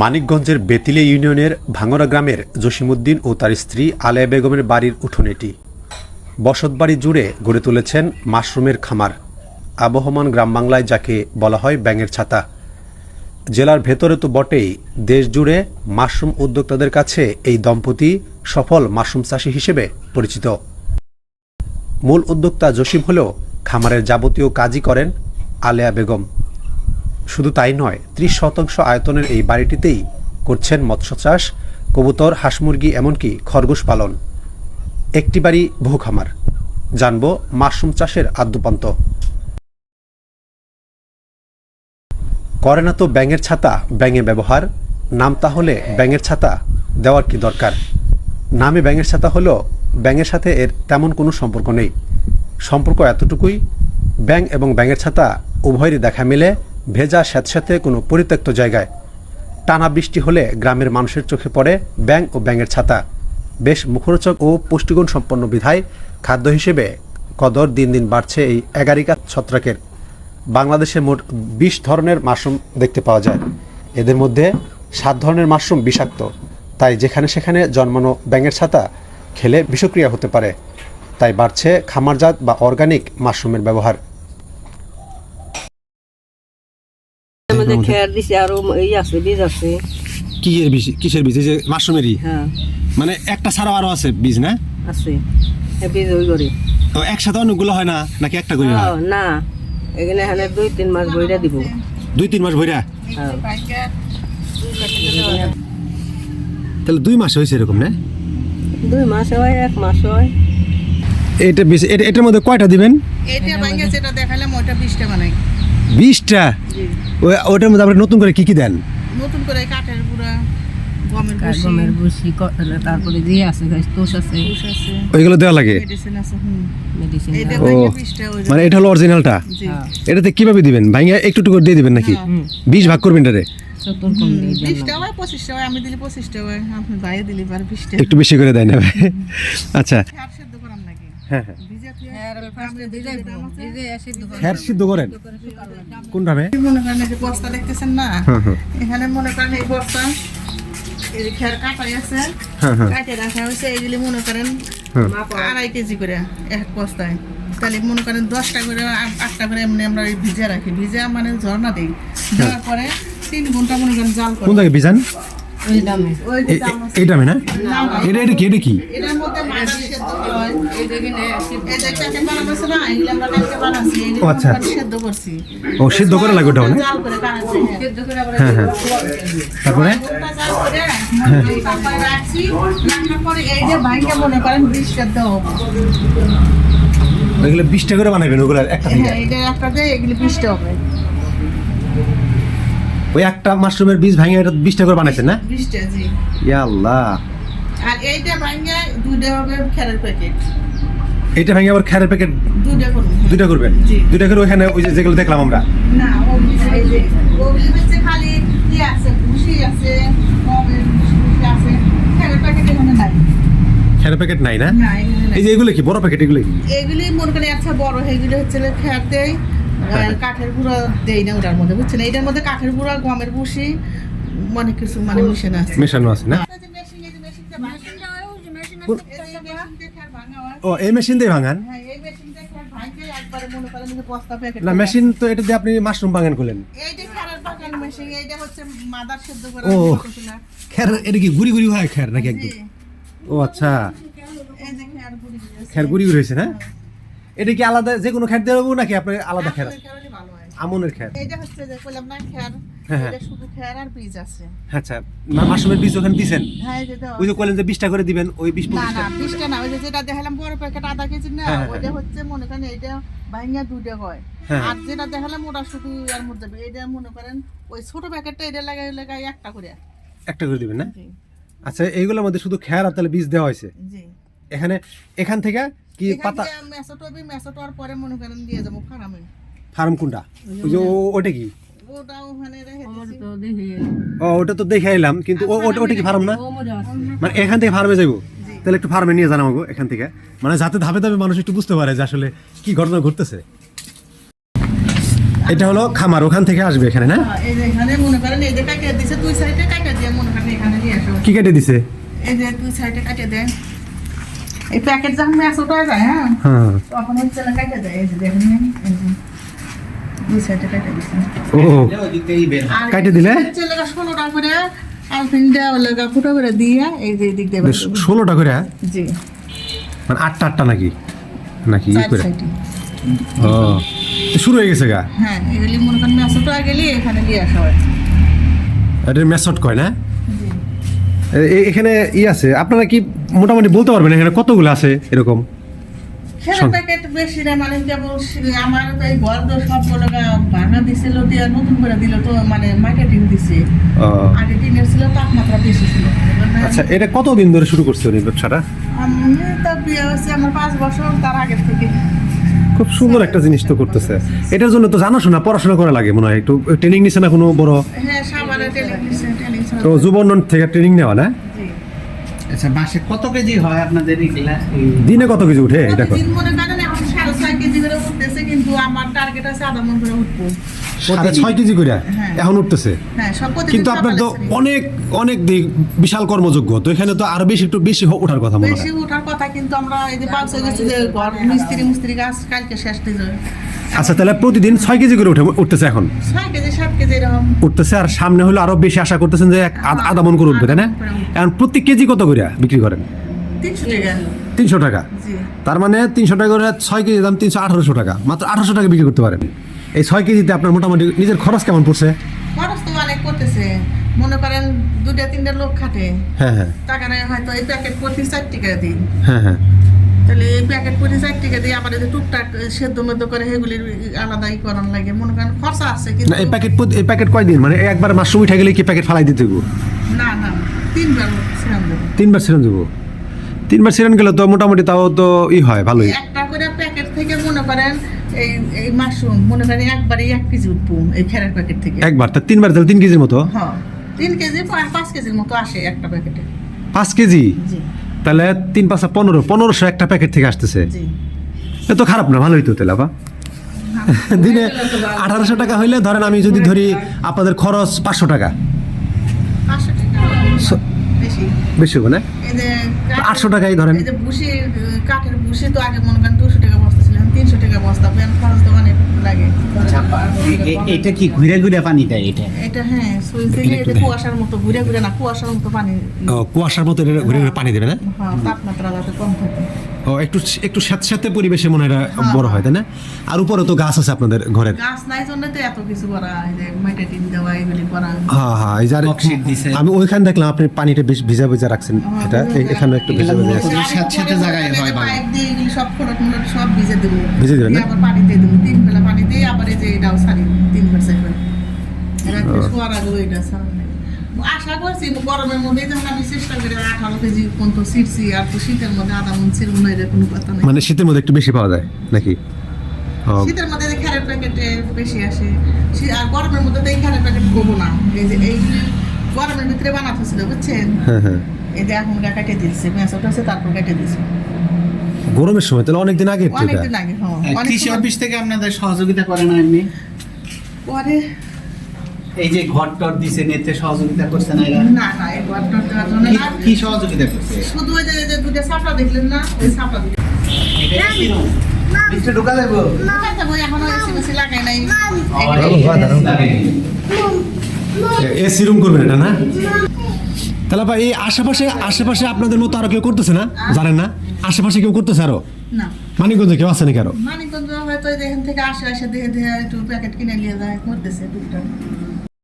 মানিকগঞ্জের বেতিলে ইউনিয়নের ভাঙরা গ্রামের জসিমউদ্দিন ও তার স্ত্রী আলেয়া বেগমের বাড়ির উঠোন এটি। বসতবাড়ি জুড়ে গড়ে তুলেছেন মাশরুমের খামার, আবহমান গ্রাম বাংলায় যাকে বলা হয় ব্যাঙের ছাতা। জেলার ভেতরে তো বটেই, দেশ জুড়ে মাশরুম উদ্যোক্তাদের কাছে এই দম্পতি সফল মাশরুম চাষি হিসেবে পরিচিত। মূল উদ্যোক্তা জসিম হলেও খামারের যাবতীয় কাজই করেন আলেয়া বেগম। শুধু তাই নয়, ত্রিশ শতাংশ আয়তনের এই বাড়িটিতেই করছেন মৎস্য চাষ, কবুতর, হাঁস মুরগি, এমনকি খরগোশ পালন। একটি বাড়ি বহু খামার। জানব মাশরুম চাষের আদ্যপান্ত। করে না তো ব্যাঙের ছাতা ব্যাঙে ব্যবহার। নাম তাহলে ব্যাঙের ছাতা, দেওয়ার কি দরকার? নামে ব্যাঙের ছাতা হলো ব্যাঙের সাথে এর তেমন কোনো সম্পর্ক নেই। সম্পর্ক এতটুকুই, ব্যাঙ এবং ব্যাঙের ছাতা উভয়েরই দেখা মিলে ভেজা স্যাঁতস্যাঁতে কোনো পরিত্যক্ত জায়গায়। টানা বৃষ্টি হলে গ্রামের মানুষের চোখে পড়ে ব্যাঙ ও ব্যাঙের ছাতা। বেশ মুখরোচক ও পুষ্টিগুণ সম্পন্ন বিধায় খাদ্য হিসেবে কদর দিন দিন বাড়ছে এই এগারিকা ছত্রাকের। বাংলাদেশে মোট বিশ ধরনের মাশরুম দেখতে পাওয়া যায়। এদের মধ্যে সাত ধরনের মাশরুম বিষাক্ত। তাই যেখানে সেখানে জন্মানো ব্যাঙের ছাতা খেলে বিষক্রিয়া হতে পারে। তাই বাড়ছে খামারজাত বা অর্গানিক মাশরুমের ব্যবহার। আমাদের খেয়ার দিছে আরও এই আছে বীজ আছে। কি এর বীজ? কিসের বীজ? যে মাশরুমেরই? হ্যাঁ। মানে একটা ছাড়াও আরও আছে বীজ না? আছে। বীজ ওই করে তো একসাথে অনেকগুলো হয় না? নাকি একটা করে হয়? না। এখানে এখানে দুই তিন মাস বইটা দিব। দুই তিন মাস ভইরা হ্যাঁ। তাহলে দুই মাস হয়েছে এরকম না? দুই মাস হয় এক মাস হয়। এটা এটা এটার মধ্যে কয়টা দিবেন? এইটা ভাঙ্গে যেটা দেখালাম ওইটা বিশটা বানাই। বিশটা? জি। ওই ওটার মধ্যে আপনি নতুন করে কি কি দেন? নতুন করে কাঠের গুঁড়া গমের ভুসি। তারপরে দিয়ে আছে তোষ আছে। ওইগুলো দেওয়া লাগে? মেডিসিন আছে হুম। মেডিসিন এইটা ও বিশটা ওই মানে এটা হলো অরিজিনালটা জি। এটাতে কীভাবে দিবেন? ভাইয়া একটু একটু করে দিয়ে দিবেন নাকি? বিশ ভাগ করবেন হয় হয় হয় বিশটা। একটু বেশি করে দেয় না। ভাই আচ্ছা। আর সেদ্ধ করাম নাকি? হ্যাঁ হ্যাঁ খ্যার সিদ্ধ করেন। কোন ভাবে মনে করেন যে বস্তা দেখতেছেন না? হ্যাঁ হ্যাঁ। এখানে মনে করেন এই বস্তা এই খের কাটাই আছে হ্যাঁ হ্যাঁ। কাটে রাখা হয়েছে এইগুলি মনে করেন হ্যাঁ। আড়াই কেজি করে এক বস্তায়। তাহলে মনে করেন দশটা করে আটটা করে এমনি আমরা ভিজা রাখি। ভিজা মানে ঝর্ণা দিই। দেওয়ার পরে তিন ঘণ্টা মনে করেন জাল কোন জায়গায় বিজান এই দামে। না? এটা এটা কি? এটা কি? হয় এগুলো ও আচ্ছা। ও সিদ্ধ করে লাগে হ্যাঁ হ্যাঁ। তারপরে? দেওয়া বিশটা করে বানাবেন ওগুলো একটা হ্যাঁ একটা দিয়ে এগুলি বিষটা হবে। ওই একটা মাশরুমের বীজ ভাঙে এটা বিশটা করে বানাইছেন না? বিষটা জি। ইয়া আল্লাহ। আর এইটা ভাঙ্গে দুইটা হবে খেরের প্যাকেট। এটা ভাঙে আবার খ্যারের প্যাকেট দুইটা করুন দুইটা করবেন? জি। দুইটা করে ওইখানে ওই যে যেগুলো দেখলাম আমরা। না ওগুলি হচ্ছে খালি কি আছে? ভুসি আছে আছে। খেরের প্যাকেট এখানে নাই। খ্যারের প্যাকেট নাই না? এই যে এগুলো কি বড় প্যাকেট এগুলো এগুলি মনে করেন একটা বড় এগুলি হচ্ছে আর কাঠের গুঁড়ো দেই না ওটার মধ্যে বুঝছেন? এইটার মধ্যে কাঠের গুঁড়ো গমের ভুসি অনেক কিছু মানে মিশানো আছে। মেশানো আছে না? খের হয়। ও এই মেশিন দিয়ে ভাঙান? হ্যাঁ, এই মেশিন দিয়ে খের ভাঙে একবারে মনে করেন যে বস্তা প্যাকেট না মেশিন তো এটা দিয়ে আপনি মাশরুম ভাঙান করলেন। বাগান মেশিন এইটা হচ্ছে মাদার সেদ্ধ করা ও। খ্যার এটা কি গুড়ি গুড়ি হয় খ্যার নাকি একদম। ও আচ্ছা। খের গুঁড়ি গুড়ি গুড়ি হয়েছে না? এটা কি আলাদা যে কোনো খ্যার দেবো নাকি আপনি আলাদা খ্যার। আমনের খ্যার এইটা হচ্ছে যে কইলাম না হ্যাঁ, হ্যাঁ। এটা শুধু খের আর বীজ আছে। আচ্ছা মা- মাশরুমের বীজ ওখানে দিছেন? হ্যাঁ এই যে ওই যে কইলেন যে বিশটা করে দিবেন ওই বিশ না পঁচিশটা। না বিশটা না ওই যে যেটা দেখালাম বড় প্যাকেট আধা কেজি না হচ্ছে মনে করেন এইটা ভাঙিয়া দুইটা হয়। হ্যাঁ। আর যেটা দেখালাম ওটা শুধু এর মধ্যে এইটা মনে করেন ওই ছোট প্যাকেটটা এটা লাগাই লাগাই একটা করে। একটা করে দিবেন না? আচ্ছা এইগুলোর মধ্যে শুধু খ্যার আর তাহলে বীজ দেওয়া হয়েছে? জি। এখানে এখান থেকে কি পাতা? মেসোটো বি মেসোটোর পরে মনে করেন দিয়ে যাব ফার্মে। ফার্ম কোনটা? ওই যে ও- ওটা কি? ও ওটা তো দেখে এলাম কিন্তু ওটা ওটা কি ফার্ম না? মানে এখান থেকে ফার্মে যাব তাহলে একটু ফার্মে নিয়ে জানাব এখান থেকে। মানে যাতে ধাপে ধাপে মানুষ একটু বুঝতে পারে যে আসলে কি ঘটনা ঘটতেছে। এটা হলো খামার ওখান থেকে আসবে এখানে না? এই যে এখানে মনে করেন এই যে কাকে দিছে দুই সাইডে কাকে কি কেটে দিছে? এই যে দুই সাইডে কাটে দেয় এই প্যাকেট যখন ম্যাচ ওটা যায় হ্যাঁ? হ্যাঁ। তখন হচ্ছে না কাটে দেয় এই যে দেখেন দুই সাইডে কাটে দিচ্ছে ও। আর দিলে? হচ্ছে লাগা ষোলোটা করে আলফিন দেওয়া লাগা ফুটো করে দিয়ে এই যে দিক দিয়ে ষোলোটা করে? জি। মানে আটটা আটটা নাকি? নাকি ই করে? ও। শুরু হয়ে গেছে গা? হ্যাঁ এগুলি মনে করেন ওটা গেলে এখানে নিয়ে আসা হয়। এটা মেসট কয় না? জি। এখানে ই আছে। আপনারা কি মোটামুটি বলতে পারবেন এখানে কতগুলো আছে এরকম? প্যাকেট বেশি না মানে কেবল আমার তো এই ঘর তো সবগুলো ভাঙা দিছিল দিয়ে নতুন করে দিল তো মানে মাইকা দিছে। আগে টিনের ছিল তাপমাত্রা বেশি ছিল। আচ্ছা এটা কতদিন ধরে শুরু করছে উনি ব্যবসাটা? আমি তো বিয়ে হয়েছে আমার পাঁচ বছর তার থেকে। খুব সুন্দর একটা জিনিস তো করতেছে। এটার জন্য তো জানাশোনা পড়াশোনা করা লাগে মনে হয়। একটু ট্রেনিং নিছে না কোনো বড়? হ্যাঁ দিছে টেলিং তো যুবনন থেকে ট্রেনিং নেওয়া না? আচ্ছা মাসে কত কেজি হয় আপনাদের দিনে কত কেজি উঠে? এটা ছয় কেজি করে উঠতেছে কিন্তু আমার টার্গেট আছে আধা মন করে উঠবো। সাড়ে ছয় কেজি করে হ্যাঁ। এখন উঠতেছে? হ্যাঁ প্রতিদিন কিন্তু আপনার তো অনেক অনেক দিক বিশাল কর্মযোগ্য তো এখানে তো আরও বেশি একটু বেশি ওঠার কথা মনে হয়। ওঠার কথা কিন্তু আমরা এই যে পাঁচ গেছি যে ঘর মিস্ত্রি মিস্ত্রি গাছ কালকে শেষ দিয়ে আচ্ছা তাহলে প্রতিদিন ছয় কেজি করে উঠে উঠতেছে এখন? ছয় কেজি সাত কেজি এরকম। উঠতেছে আর সামনে হলো আরও বেশি আশা করতেছেন যে এক আধ- আধা মন করে উঠবে তাই না? এখন প্রতি কেজি কত করে বিক্রি করেন? তিনশো টাকা। তিনশো টাকা। তার মানে তিনশো টাকা করে ছয় কেজি দাম তিনশো আঠারোশো টাকা। মাত্র আঠারোশো টাকা বিক্রি করতে পারেন। এই ছয় কেজিতে আপনার মোটামুটি নিজের খরচ কেমন পড়ছে? খরচ তো অনেক করতেছে মনে করেন দুটা তিনটা লোক খাটে। হ্যাঁ হ্যাঁ। টাকা নেই হয়তো এই প্যাকেট প্রতি চার টাকা দিই হ্যাঁ হ্যাঁ। তাহলে এই প্যাকেট প্রতি চার টাকা এই যে টুকটাক সেদ্ধ মেদ্ধ করে সেগুলির আলাদাই করান লাগে। মনে করেন খরচা আছে কিন্তু এই প্যাকেট প্রতি- এই প্যাকেট কয়দিন? মানে একবার মাশরুম উঠে গেলে কি প্যাকেট ফালাই দিতে না না তিনবার ছিলাম তিনবার সিরেন দেবো? তিনবার সিরেন গেলে তো মোটামুটি তাও তো ই হয় ভালোই। একটা করে প্যাকেট থেকে মনে করেন এই এই মাশরুম মনে করেন একবারে এক কেজি উঠবো এই খেরের প্যাকেট থেকে। একবার? তা তিনবার তাহলে তিন কেজির মতো? হ্যাঁ তিন কেজি পাঁচ কেজির মতো আসে একটা প্যাকেটে পাঁচ কেজি? তাহলে তিন পাঁচটা পনেরো পনেরোশো একটা প্যাকেট থেকে আসতেছে। এ তো খারাপ না ভালোই তো তেলা বা দিনে আঠারোশো টাকা হইলে ধরেন আমি যদি ধরি আপনাদের খরচ পাঁচশো টাকা। বেশি। বেশি হবে না? এই যে কাঠের- আটশো টাকাই ধরেন। এই যে বুসি কাঠের বুসি তো আগে মনে করেন দুশো টাকা বস্তা ছিল তিনশো টাকা বস্তা পেন খরচ তো অনেক লাগে। আচ্ছা, এটা কি ঘুরে ঘুরে পানি দেয় এটা? এটা হ্যাঁ সুইচ দিলে এটা কুয়াশার মতো ঘুরে ঘুরে না কুয়াশার মতো পানি কুয়াশার মতো ঘুরে ঘুরে পানি দেবে না? হ্যাঁ তাপমাত্রা যাতে কম থাকে। ও একটু একটু স্যাঁত স্যাঁতে পরিবেশে মনে হয় এটা বড় হয় তাই না আর উপরে তো গাছ আছে আপনাদের ঘরের গাছ নাই জন্য তো এত কিছু করা এই যে মাইটা টিন দেওয়া এগুলি করা হ্যাঁ হ্যাঁ এই। আমি ওইখানে দেখলাম আপনি পানিটা বেশ ভিজা ভিজা রাখছেন হ্যাঁ, এটা ভিজা এই- ভিজা। এখানে একটু ভিজা ভিজা আছে। সাথে জায়গায় হয় ভালো। পাইপ দিয়ে এগুলি সব খোলট মোলট সব ভিজে দেবো ভিজে দেবেন না? আবার পানি দিয়ে দেবো তিন বেলা পানি দিয়ে আবার এই যে এটাও সারি তিন বেলা চার বেলা রাত্রে শোয়ার আগেও এটা লাগে। আশা করছি গরমের মধ্যে যখন আমি চেষ্টা করি আঠারো কেজি পর্যন্ত ছিটছি আর তো শীতের মধ্যে আধা মন ছিল না এর কোনো কথা নেই। মানে শীতের মধ্যে একটু বেশি পাওয়া যায় নাকি? শীতের মধ্যে যে খেরের প্যাকেটে বেশি আসে। আর গরমের মধ্যে তো এই খেরের প্যাকেট গোবো না। এই যে এইগুলি গরমের ভিতরে বানাতে ছিল বুঝছেন? হ্যাঁ হ্যাঁ। এই যে এখন কেটে দিচ্ছে পেঁয়াজ উঠেছে তারপর কেটে দিচ্ছে। গরমের সময় তাহলে অনেকদিন আগে অনেকদিন আগে হ্যাঁ কৃষি অফিস থেকে আপনাদের সহযোগিতা করে না এমনি? পরে এই যে ঘর টর দিছে নেতে সহযোগিতা করছে না এরা? না না এই ঘরটা দেওয়ার জন্য কি- না। কি সহযোগিতা করছে? শুধু ওই যে দুটো দেখলেন না ওই সাপড়া দুটো মিষ্টি ঢুকা দেবো বই এখনও এসি মেসি লাগাই নাই। এসি রুম করবেন এটা না? তাহলে ভাই এই আশেপাশে আশেপাশে আপনাদের মতো আরও কেউ করতেছে না? জানেন না? আশেপাশে কেউ করতেছে আরও? না। মানিকগঞ্জে কেউ আছে নাকি আরও? মানিকগঞ্জ হয়তো এখান থেকে আসে আসে দেখে দেখে একটু প্যাকেট কিনে নিয়ে যায় করতেছে টুকটাক